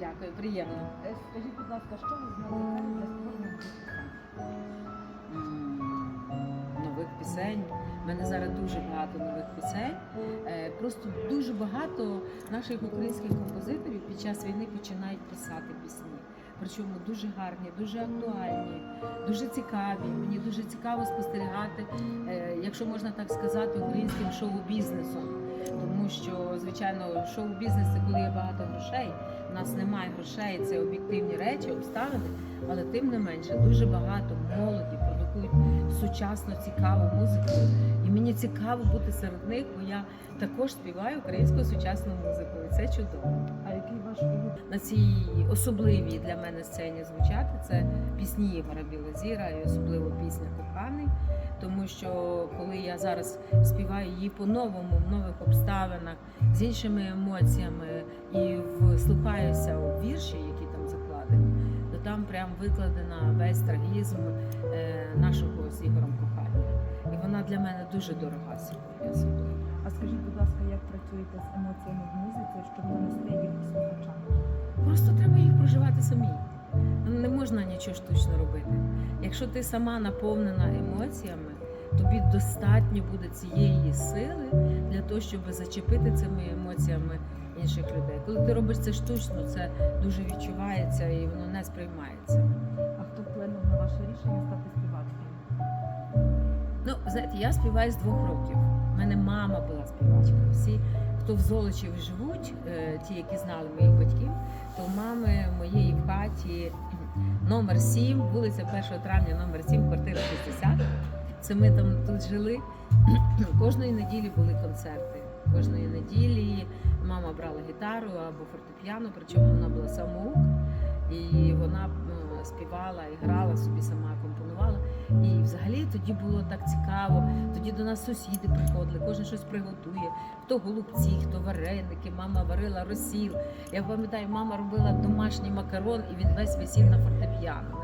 Дякую, приємно. Е, Скажіть, будь ласка, що ви знали для створення нових пісень? У мене зараз дуже багато нових пісень. Е, Просто дуже багато наших українських композиторів під час війни починають писати пісні. Причому дуже гарні, дуже актуальні, дуже цікаві. Мені дуже цікаво спостерігати, е, якщо можна так сказати, українським шоу-бізнесом. Тому що, звичайно, шоу-бізнес це коли є багато грошей. У нас немає грошей, це об'єктивні речі, обставини. Але тим не менше дуже багато молоді продукують сучасну цікаву музику. І мені цікаво бути серед них, бо я також співаю українську сучасну музику. І це чудово. А який ваш? На цій особливій для мене сцені звучати це пісні Ігора Білозіра і особливо пісня Коханий. Тому що коли я зараз співаю її по-новому, в нових обставинах, з іншими емоціями і вслухаюся у вірші, які там прям викладена весь трагізм е, нашого з Ігорем кохання. І вона для мене дуже дорога сьогодні особливо. А скажіть, будь ласка, як працюєте з емоціями в музиці, щоб донести їх до слухача? Просто треба їх проживати самі. Не можна нічого штучно робити. Якщо ти сама наповнена емоціями, тобі достатньо буде цієї сили для того, щоб зачепити цими емоціями інших людей. Коли ти робиш це штучно, це дуже відчувається і воно не сприймається. А хто вплинув на ваше рішення стати співачкою? Ну, знаєте, я співаю з двох років. У мене мама була співачка. Всі, хто в Золочеві живуть, е, ті, які знали моїх батьків, то мами моєї в хаті номер 7, вулиця 1 травня, номер 7, квартира 60. Це ми там тут жили. Кожної неділі були концерти. Кожної неділі мама брала гітару або фортепіано, причому вона була самоук, і вона е, співала і грала собі сама компонувала. І взагалі тоді було так цікаво. Тоді до нас сусіди приходили, кожен щось приготує. Хто голубці, хто вареники, мама варила розсіл. Я пам'ятаю, мама робила домашній макарон, і він весь висів на фортепіано.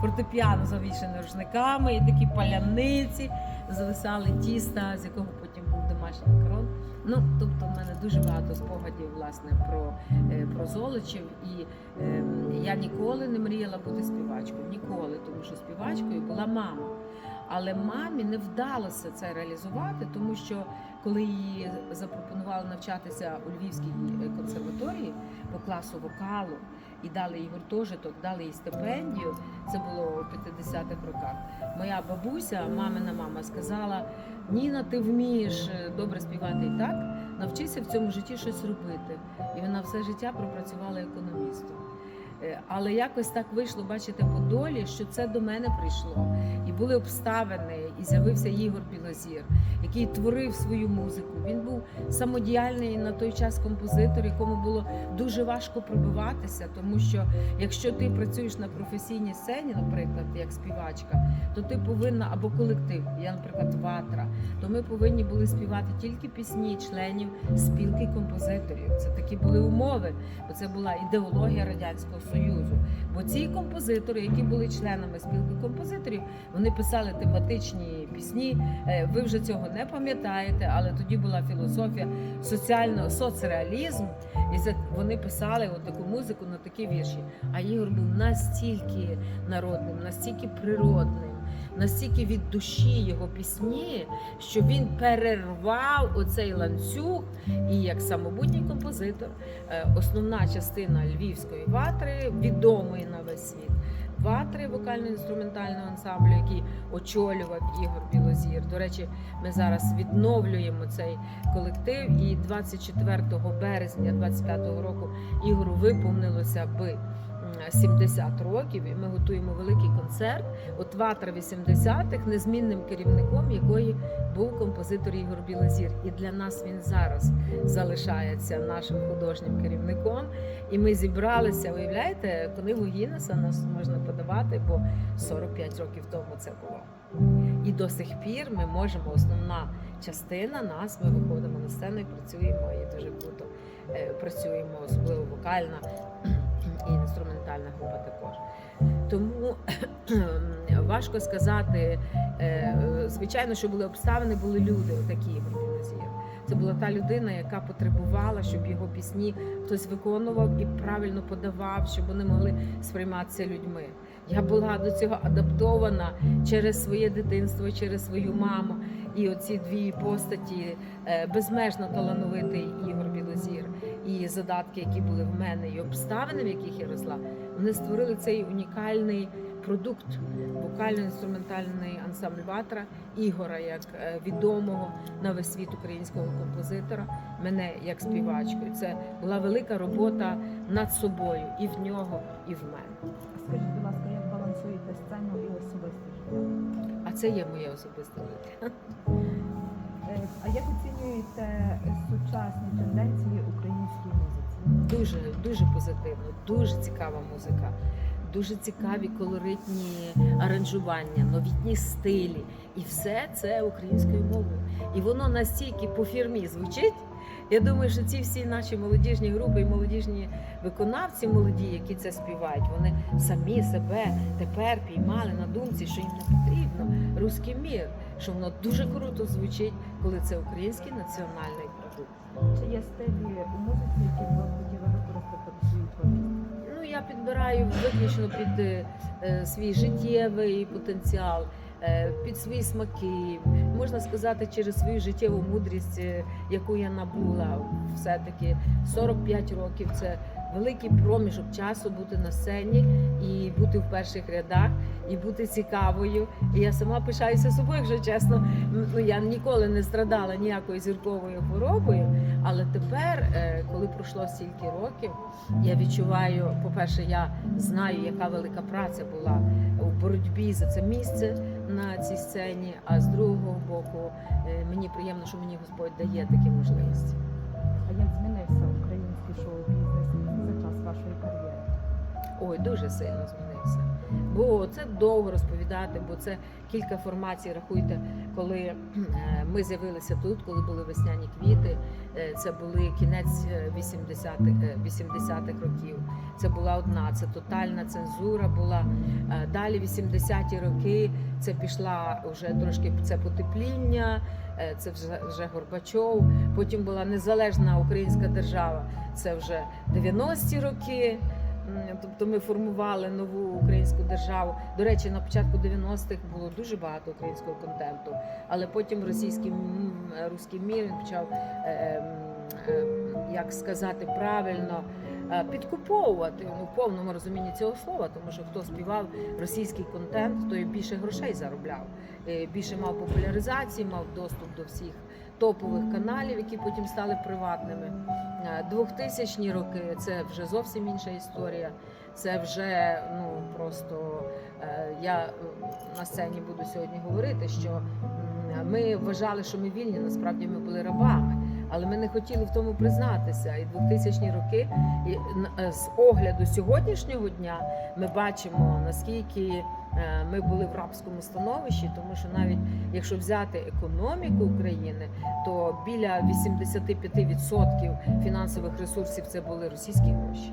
Фортепіано завішане рушниками, і такі паляниці зависали тіста, з якого Ну, тобто, в мене дуже багато спогадів власне про, е, про Золочів. І е, я ніколи не мріяла бути співачкою. Ніколи, тому що співачкою була мама. Але мамі не вдалося це реалізувати, тому що коли її запропонували навчатися у Львівській е, консерваторії по класу вокалу і дали їй гуртожиток, дали їй стипендію. Це було у 50-х роках. Моя бабуся, мамина мама, сказала: Ніна, ти вмієш е, добре співати і так, навчися в цьому житті щось робити. І вона все життя пропрацювала економістом. Е, Але якось так вийшло, бачите, по долі, що це до мене прийшло. І були обставини, і з'явився Ігор Білозір, який творив свою музику. Він був самодіяльний на той час композитор, якому було дуже важко пробиватися, тому що якщо ти працюєш на професійній сцені, наприклад, як співачка, то ти повинна або колектив, я, наприклад, ватра, то ми повинні були співати тільки пісні членів спілки композиторів. Це такі були умови, бо це була ідеологія радянського союзу. Бо ці композитори, які були членами спілки композиторів, вони писали тематичні пісні. Е, Ви вже цього не пам'ятаєте, але тоді була філософія соціального соцреалізм, і це вони писали от таку музику на такі вірші. А Ігор був настільки народним, настільки природним. Настільки від душі його пісні, що він перервав оцей ланцюг, і як самобутній композитор, е, основна частина львівської ватри, відомої на весь. Ватри вокально-інструментального ансамблю, який очолював Ігор Білозір. До речі, ми зараз відновлюємо цей колектив. І 24 березня 25 року Ігору виповнилося би 70 років, і ми готуємо великий концерт. От Ватра 80-х, незмінним керівником якої був композитор Ігор Білозір. І для нас він зараз залишається нашим художнім керівником. І ми зібралися, уявляєте, книгу Гіннеса нас можна подавати, бо 45 років тому це було. І до сих пір ми можемо, основна частина нас, ми виходимо на сцену і працюємо, і дуже круто е, працюємо, особливо вокальна і інструментальна група також. Тому важко сказати. Е, Звичайно, що були обставини, були люди, такі Ігор Білозір. Це була та людина, яка потребувала, щоб його пісні хтось виконував і правильно подавав, щоб вони могли сприйматися людьми. Я була до цього адаптована через своє дитинство, через свою маму. І оці дві постаті е, безмежно талановитий Ігор і задатки, які були в мене, і обставини, в яких я росла, вони створили цей унікальний продукт вокально-інструментальний ансамбль Ватра Ігора, як е, відомого на весь світ українського композитора, мене як співачку. Це була велика робота над собою і в нього, і в мене. Скажіть, будь ласка, як балансуєте сцену і особисте життя? А це є моє особисте життя. А як оцінюєте сучасні тенденції української музиці? Дуже дуже позитивно, дуже цікава музика. Дуже цікаві колоритні аранжування, новітні стилі, і все це українською мовою. І воно настільки по фірмі звучить. Я думаю, що ці всі наші молодіжні групи і молодіжні виконавці молоді, які це співають, вони самі себе тепер піймали на думці, що їм не потрібно руський мір, що воно дуже круто звучить, коли це український національний продукт. Чи є стилі у музиці, які б ви хотіли використати в своїй творчості? Ну, я підбираю виключно під е, свій життєвий потенціал, е, під свої смаки. Можна сказати, через свою життєву мудрість, е, яку я набула. Все-таки 45 років це великий проміжок часу бути на сцені і бути в перших рядах, і бути цікавою. І я сама пишаюся собою, якщо чесно. Ну, я ніколи не страдала ніякою зірковою хворобою. Але тепер, е, коли пройшло стільки років, я відчуваю, по-перше, я знаю, яка велика праця була у боротьбі за це місце на цій сцені. А з другого боку, е, мені приємно, що мені Господь дає такі можливості. Ой, дуже сильно змінився. Бо це довго розповідати, бо це кілька формацій. Рахуйте, коли е, ми з'явилися тут, коли були весняні квіти. е, Це були кінець е, 80-х, е, 80-х років. Це була одна, це тотальна цензура була. Далі 80-ті роки це пішла вже трошки це потепління, це вже, вже Горбачов. Потім була незалежна українська держава. Це вже 90-ті роки. Тобто ми формували нову українську державу. До речі, на початку 90-х було дуже багато українського контенту, але потім російський руський мір він почав, е, е, як сказати правильно, е, підкуповувати ну, в повному розумінні цього слова, тому що хто співав російський контент, той більше грошей заробляв, більше мав популяризації, мав доступ до всіх топових каналів, які потім стали приватними. Е, 2000-ні роки це вже зовсім інша історія. Це вже ну просто е, я е, на сцені буду сьогодні говорити, що ми вважали, що ми вільні, насправді ми були рабами. Але ми не хотіли в тому признатися. І 2000-ні роки і, е, з огляду сьогоднішнього дня ми бачимо наскільки е, ми були в рабському становищі, тому що навіть якщо взяти економіку України, то біля 85% фінансових ресурсів це були російські гроші.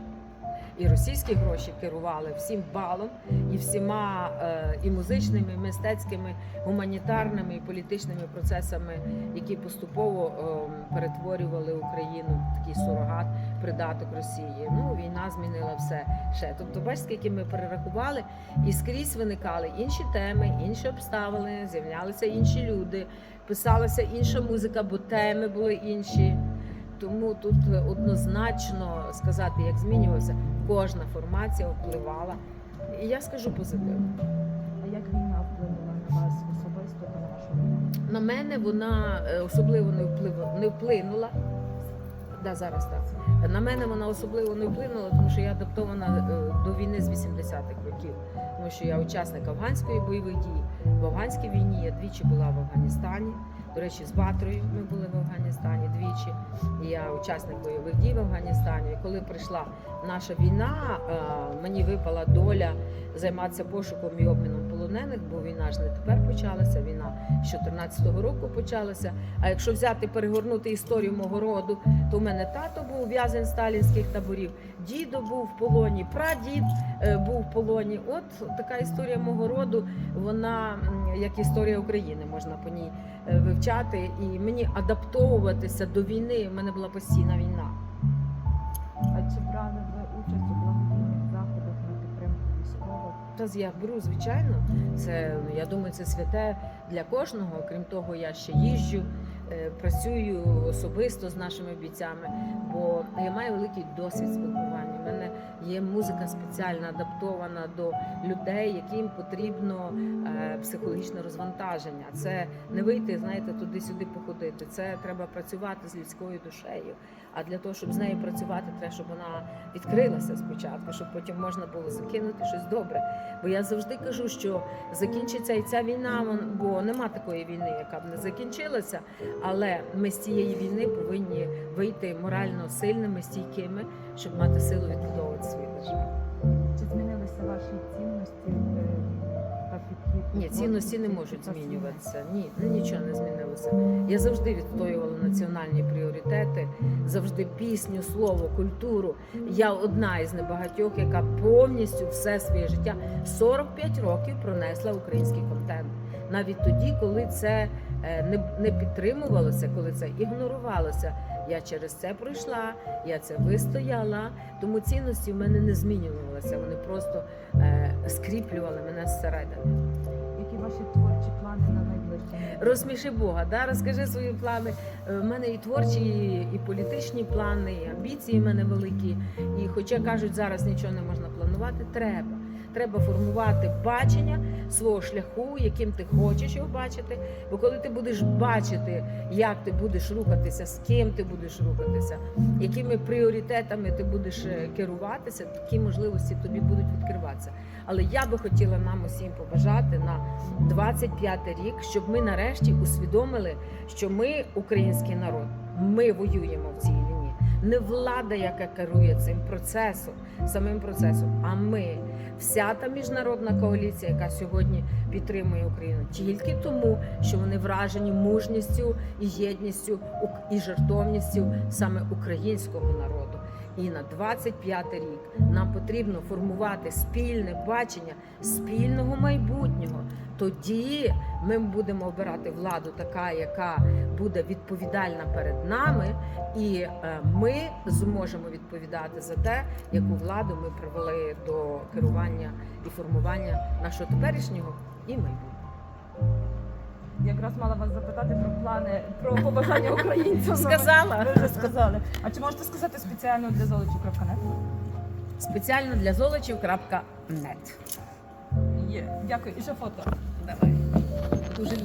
І російські гроші керували всім балом і всіма е, і музичними, і мистецькими, гуманітарними і політичними процесами, які поступово е, перетворювали Україну в такий сурогат, придаток Росії. Ну війна змінила все ще. Тобто, бачите, скільки ми перерахували, і скрізь виникали інші теми, інші обставини, з'являлися інші люди, писалася інша музика, бо теми були інші. Тому тут однозначно сказати, як змінювався, кожна формація впливала. І я скажу позитивно. А як війна вплинула на вас особисто та на вашу роботу? На мене вона е, особливо не вплив- не вплинула. Да, зараз так. На мене вона особливо не вплинула, тому що я адаптована е, до війни з 80-х років, тому що я учасник афганської бойових дій. В афганській війні я двічі була в Афганістані. До речі, з Батрою ми були в Афганістані двічі. Я учасник бойових дій в Афганістані. І коли прийшла наша війна, е, мені випала доля займатися пошуком і обміном полонених. бо війна ж не тепер почалася. Війна з 14-го року почалася. А якщо взяти перегорнути історію мого роду, то в мене тато був в'язень сталінських таборів, дідо був в полоні, прадід е, був в полоні. От така історія мого роду, вона як історія України, можна по ній е, вивчати. І мені адаптовуватися до війни. В мене була постійна війна. А чи брали ви участь Та я беру, звичайно. Це ну, я думаю, це святе для кожного. Крім того, я ще їжджу, е, працюю особисто з нашими бійцями, бо я маю великий досвід спілкування. У мене є музика спеціальна адаптована до людей, яким потрібно е, психологічне розвантаження. Це не вийти, знаєте, туди-сюди походити. Це треба працювати з людською душею. А для того, щоб з нею працювати, треба, щоб вона відкрилася спочатку, щоб потім можна було закинути щось добре. Бо я завжди кажу, що закінчиться і ця війна, бо нема такої війни, яка б не закінчилася. Але ми з цієї війни повинні вийти морально сильними, стійкими, щоб мати силу відбудовувати свою державу. Чи змінилися ваші цінності е, та підхід? Ні, цінності не можуть змінюватися. Ні, ну, нічого не змінилося. Я завжди відстоювала національні пріоритети, завжди пісню, слово, культуру. Я одна із небагатьох, яка повністю все своє життя 45 років пронесла український контент. Навіть тоді, коли це е, не підтримувалося, коли це ігнорувалося. Я через це пройшла, я це вистояла. Тому цінності в мене не змінювалися. Вони просто е, скріплювали мене зсередини. Які ваші творчі плани на найближче? Розсміши Бога, да? розкажи свої плани. Е, В мене і творчі, і політичні плани, і амбіції в мене великі. І хоча кажуть, зараз нічого не можна планувати, треба. Треба формувати бачення свого шляху, яким ти хочеш його бачити. Бо коли ти будеш бачити, як ти будеш рухатися, з ким ти будеш рухатися, якими пріоритетами ти будеш е, керуватися, такі можливості тобі будуть відкриватися. Але я би хотіла нам усім побажати на 25 рік, щоб ми нарешті усвідомили, що ми український народ, ми воюємо в цій. Не влада, яка керує цим процесом, самим процесом, а ми, вся та міжнародна коаліція, яка сьогодні підтримує Україну, тільки тому, що вони вражені мужністю і єдністю і жертовністю саме українського народу. І на 25 рік нам потрібно формувати спільне бачення спільного майбутнього. Тоді ми будемо обирати владу, така, яка буде відповідальна перед нами, і е, ми зможемо відповідати за те, яку владу ми привели до керування і формування нашого теперішнього і майбутнього. Якраз мала вас запитати про плани, про побажання українцям. Сказала. Ви вже сказали. А чи можете сказати спеціально для золочів.нет? Спеціально для золочів.нет. Є. Дякую. І ще фото. Давай. Дуже.